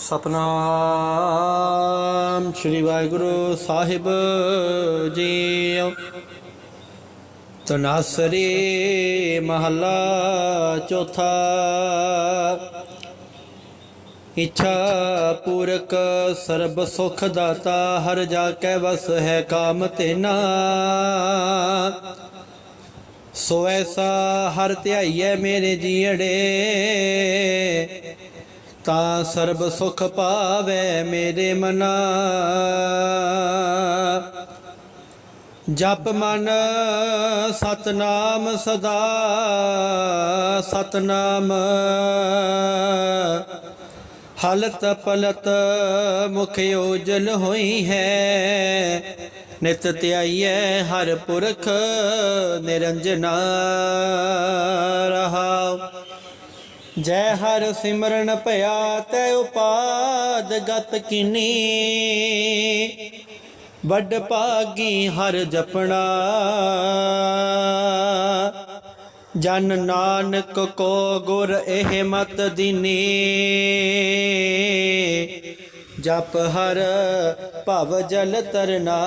ਸਤਨਾਮ ਸ੍ਰੀ ਵਾਹਿਗੁਰੂ ਸਾਹਿਬ ਜੀ ਤਨਾਸਰੀ ਮਹੱਲਾ ਚੌਥਾ। ਇੱਛਾ ਪੂਰਕ ਸਰਬ ਸੁਖ ਦਾਤਾ, ਹਰ ਜਾ ਕੈ ਵਸ ਹੈ ਕਾਮ ਤੇਨਾ। ਸੋ ਐਸਾ ਹਰ ਧਿਆਈਐ ਮੇਰੇ ਜੀੜੇ ਤਾਂ ਸਰਬ ਸੁਖ ਪਾਵੇ ਮੇਰੇ ਮਨਾ। ਜਪ ਮਨ ਸਤਨਾਮ ਸਦਾ, ਸਤਨਾਮ। ਹਲਤ ਪਲਤ ਮੁਖ ਉਜਲ ਹੋਈ ਹੈ, ਨਿਤ ਧਿਆਈਐ ਹਰ ਪੁਰਖ ਨਿਰੰਜਨਾ ਰਹਾ। ਜੈ ਹਰ ਸਿਮਰਨ ਭਇਆ ਤੈ ਉਪਾਦ ਗਤ ਕਿਨੀ। ਵੱਡ ਭਾਗੀ ਹਰ ਜਪਣਾ। ਜਨ ਨਾਨਕ ਕੋ ਗੁਰ ਇਹ ਮਤ ਦਿਨੀ। ਜਪ ਹਰ ਭਵ ਜਲ ਤਰਨਾ।